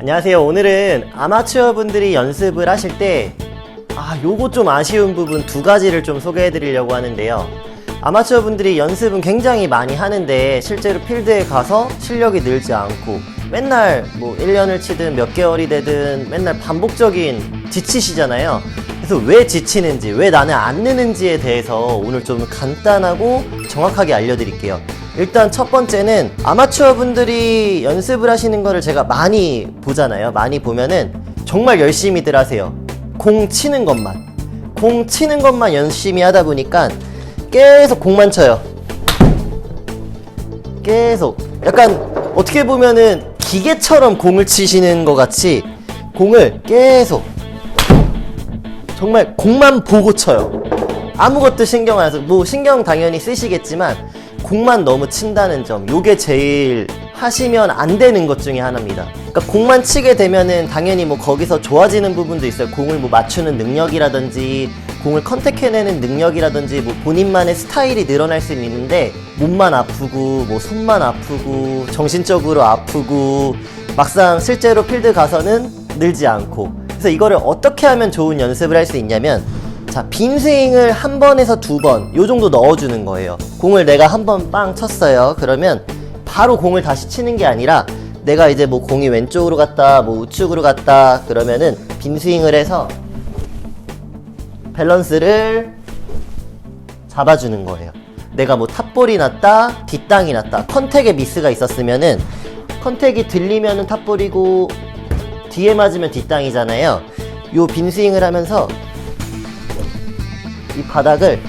안녕하세요. 오늘은 아마추어 분들이 연습을 하실 때, 아, 요거 좀 아쉬운 부분 두 가지를 좀 소개해 드리려고 하는데요. 아마추어 분들이 연습은 굉장히 많이 하는데, 실제로 필드에 가서 실력이 늘지 않고, 맨날 뭐 1년을 치든 몇 개월이 되든 맨날 반복적인 지치시잖아요. 그래서 왜 지치는지, 왜 나는 안 느는지에 대해서 오늘 좀 간단하고 정확하게 알려드릴게요. 일단 첫 번째는 아마추어 분들이 연습을 하시는 거를 제가 많이 보잖아요. 많이 보면은 정말 열심히들 하세요. 공 치는 것만. 공 치는 것만 열심히 하다 보니까 계속 공만 쳐요. 계속. 약간 어떻게 보면은 기계처럼 공을 치시는 것 같이 공을 계속 정말 공만 보고 쳐요. 아무것도 신경 안 써서 뭐 신경 당연히 쓰시겠지만 공만 너무 친다는 점 요게 제일 하시면 안 되는 것 중에 하나입니다. 그러니까 공만 치게 되면은 당연히 뭐 거기서 좋아지는 부분도 있어요. 공을 뭐 맞추는 능력이라든지 공을 컨택해내는 능력이라든지 뭐 본인만의 스타일이 늘어날 수는 있는데 몸만 아프고 뭐 손만 아프고 정신적으로 아프고 막상 실제로 필드 가서는 늘지 않고 그래서 이거를 어떻게 하면 좋은 연습을 할 수 있냐면 자, 빈 스윙을 한 번에서 두 번, 요 정도 넣어주는 거예요. 공을 내가 한 번 빵 쳤어요. 그러면 바로 공을 다시 치는 게 아니라 내가 이제 뭐 공이 왼쪽으로 갔다, 뭐 우측으로 갔다, 그러면은 빈 스윙을 해서 밸런스를 잡아주는 거예요. 내가 뭐 탑볼이 났다, 뒷땅이 났다, 컨택에 미스가 있었으면은 컨택이 들리면은 탑볼이고 뒤에 맞으면 뒷땅이잖아요. 요빈 스윙을 하면서 이 바닥을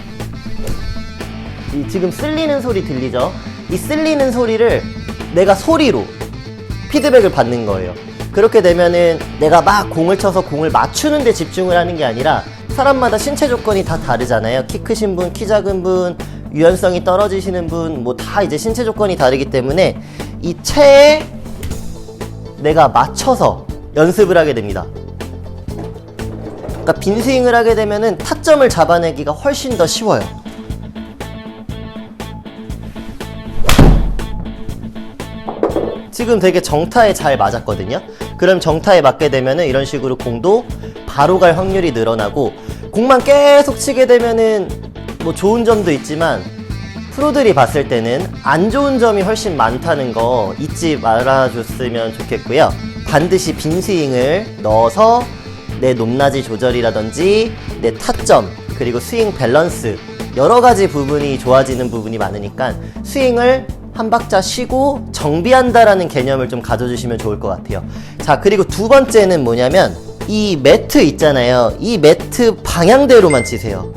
이 지금 쓸리는 소리 들리죠? 이 쓸리는 소리를 내가 소리로 피드백을 받는 거예요. 그렇게 되면은 내가 막 공을 쳐서 공을 맞추는 데 집중을 하는 게 아니라 사람마다 신체 조건이 다 다르잖아요. 키 크신 분, 키 작은 분, 유연성이 떨어지시는 분, 뭐 다 이제 신체 조건이 다르기 때문에 이 체에 내가 맞춰서 연습을 하게 됩니다. 그러니까 빈 스윙을 하게 되면은 타점을 잡아내기가 훨씬 더 쉬워요. 지금 되게 정타에 잘 맞았거든요. 그럼 정타에 맞게 되면은 이런 식으로 공도 바로 갈 확률이 늘어나고 공만 계속 치게 되면은 뭐 좋은 점도 있지만 프로들이 봤을 때는 안 좋은 점이 훨씬 많다는 거 잊지 말아줬으면 좋겠고요. 반드시 빈 스윙을 넣어서 내 높낮이 조절이라든지 내 타점 그리고 스윙 밸런스 여러 가지 부분이 좋아지는 부분이 많으니까 스윙을 한 박자 쉬고 정비한다라는 개념을 좀 가져주시면 좋을 것 같아요. 자, 그리고 두 번째는 뭐냐면 이 매트 있잖아요. 이 매트 방향대로만 치세요.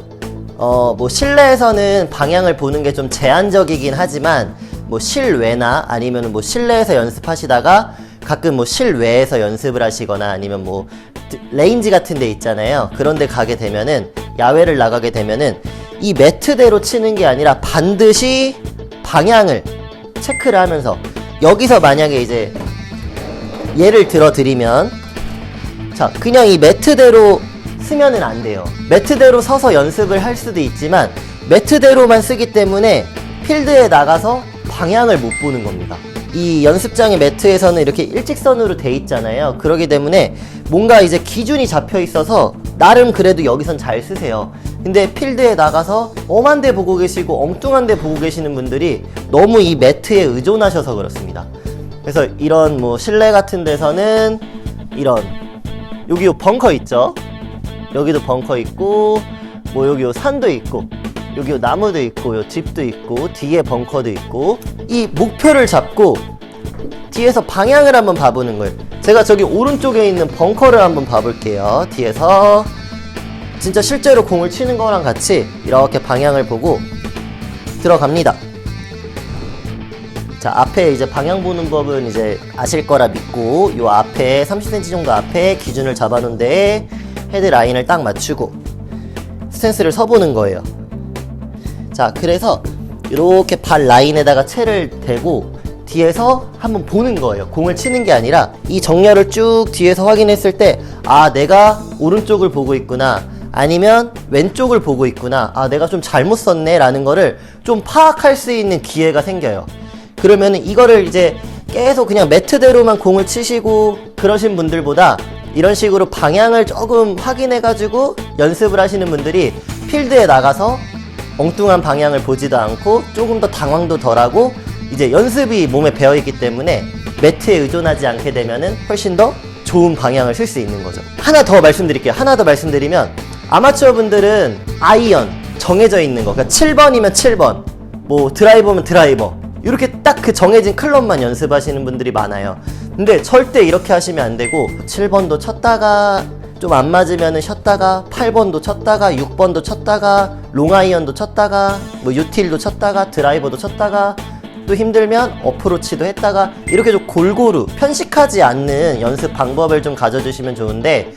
어, 뭐 실내에서는 방향을 보는 게 좀 제한적이긴 하지만 뭐 실외나 아니면 뭐 실내에서 연습하시다가 가끔 뭐 실외에서 연습을 하시거나 아니면 뭐 레인지 같은 데 있잖아요. 그런 데 가게 되면은 야외를 나가게 되면은 이 매트대로 치는 게 아니라 반드시 방향을 체크를 하면서 여기서 만약에 이제 예를 들어 드리면 자, 그냥 이 매트대로 쓰면은 안 돼요. 매트대로 서서 연습을 할 수도 있지만 매트대로만 쓰기 때문에 필드에 나가서 방향을 못 보는 겁니다. 이 연습장의 매트에서는 이렇게 일직선으로 돼 있잖아요. 그러기 때문에 뭔가 이제 기준이 잡혀 있어서 나름 그래도 여기선 잘 쓰세요. 근데 필드에 나가서 엄한 데 보고 계시고 엉뚱한 데 보고 계시는 분들이 너무 이 매트에 의존하셔서 그렇습니다. 그래서 이런 뭐 실내 같은 데서는 이런 여기 요 벙커 있죠? 여기도 벙커 있고 뭐 여기 요 산도 있고 여기 요 나무도 있고 요 집도 있고 뒤에 벙커도 있고 이 목표를 잡고 뒤에서 방향을 한번 봐보는 거예요. 제가 저기 오른쪽에 있는 벙커를 한번 봐볼게요. 뒤에서 진짜 실제로 공을 치는 거랑 같이 이렇게 방향을 보고 들어갑니다. 자, 앞에 이제 방향 보는 법은 이제 아실 거라 믿고 요 앞에 30cm 정도 앞에 기준을 잡아놓은데 헤드 라인을 딱 맞추고 스탠스를 서보는 거예요. 자, 그래서 이렇게 발 라인에다가 채를 대고 뒤에서 한번 보는 거예요. 공을 치는 게 아니라 이 정렬을 쭉 뒤에서 확인했을 때, 아, 내가 오른쪽을 보고 있구나. 아니면 왼쪽을 보고 있구나. 아, 내가 좀 잘못 썼네. 라는 거를 좀 파악할 수 있는 기회가 생겨요. 그러면 이거를 이제 계속 그냥 매트대로만 공을 치시고 그러신 분들보다 이런 식으로 방향을 조금 확인해가지고 연습을 하시는 분들이 필드에 나가서 엉뚱한 방향을 보지도 않고 조금 더 당황도 덜하고 이제 연습이 몸에 배어 있기 때문에 매트에 의존하지 않게 되면은 훨씬 더 좋은 방향을 쓸 수 있는 거죠. 하나 더 말씀드릴게요. 하나 더 말씀드리면 아마추어 분들은 아이언 정해져 있는 거. 그러니까 7번이면 7번, 뭐 드라이버면 드라이버. 이렇게 딱 그 정해진 클럽만 연습하시는 분들이 많아요. 근데 절대 이렇게 하시면 안 되고 7번도 쳤다가 좀 안 맞으면 쉬었다가 8번도 쳤다가 6번도 쳤다가 롱아이언도 쳤다가 뭐 유틸도 쳤다가 드라이버도 쳤다가 또 힘들면 어프로치도 했다가 이렇게 좀 골고루 편식하지 않는 연습 방법을 좀 가져주시면 좋은데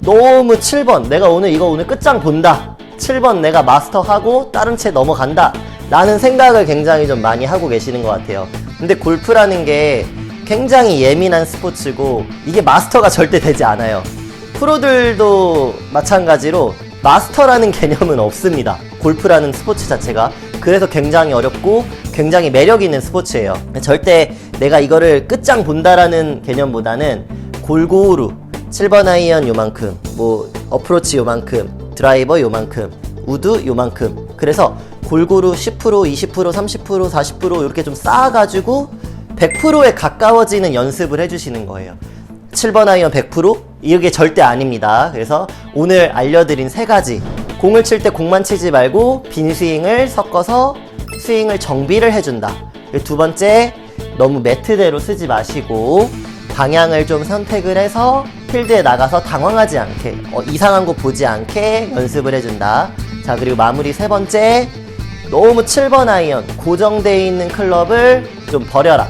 너무 7번 내가 오늘 이거 오늘 끝장 본다 7번 내가 마스터하고 다른 채 넘어간다 라는 생각을 굉장히 좀 많이 하고 계시는 것 같아요 근데 골프라는 게 굉장히 예민한 스포츠고 이게 마스터가 절대 되지 않아요 프로들도 마찬가지로 마스터라는 개념은 없습니다. 골프라는 스포츠 자체가. 그래서 굉장히 어렵고 굉장히 매력 있는 스포츠예요. 절대 내가 이거를 끝장 본다라는 개념보다는 골고루 7번 아이언 요만큼, 뭐 어프로치 요만큼, 드라이버 요만큼, 우드 요만큼. 그래서 골고루 10%, 20%, 30%, 40% 이렇게 좀 쌓아가지고 100%에 가까워지는 연습을 해주시는 거예요. 7번 아이언 100% 이게 절대 아닙니다. 그래서 오늘 알려드린 세 가지 공을 칠 때 공만 치지 말고 빈 스윙을 섞어서 스윙을 정비를 해준다. 두 번째 너무 매트대로 쓰지 마시고 방향을 좀 선택을 해서 필드에 나가서 당황하지 않게 어, 이상한 거 보지 않게 연습을 해준다. 자 그리고 마무리 세 번째 너무 7번 아이언 고정되어 있는 클럽을 좀 버려라.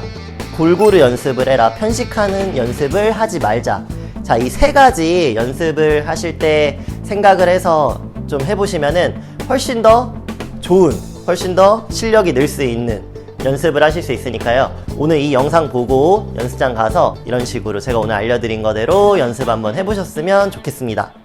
골고루 연습을 해라. 편식하는 연습을 하지 말자. 자, 이 세 가지 연습을 하실 때 생각을 해서 좀 해보시면은 훨씬 더 좋은, 훨씬 더 실력이 늘 수 있는 연습을 하실 수 있으니까요. 오늘 이 영상 보고 연습장 가서 이런 식으로 제가 오늘 알려드린 거대로 연습 한번 해보셨으면 좋겠습니다.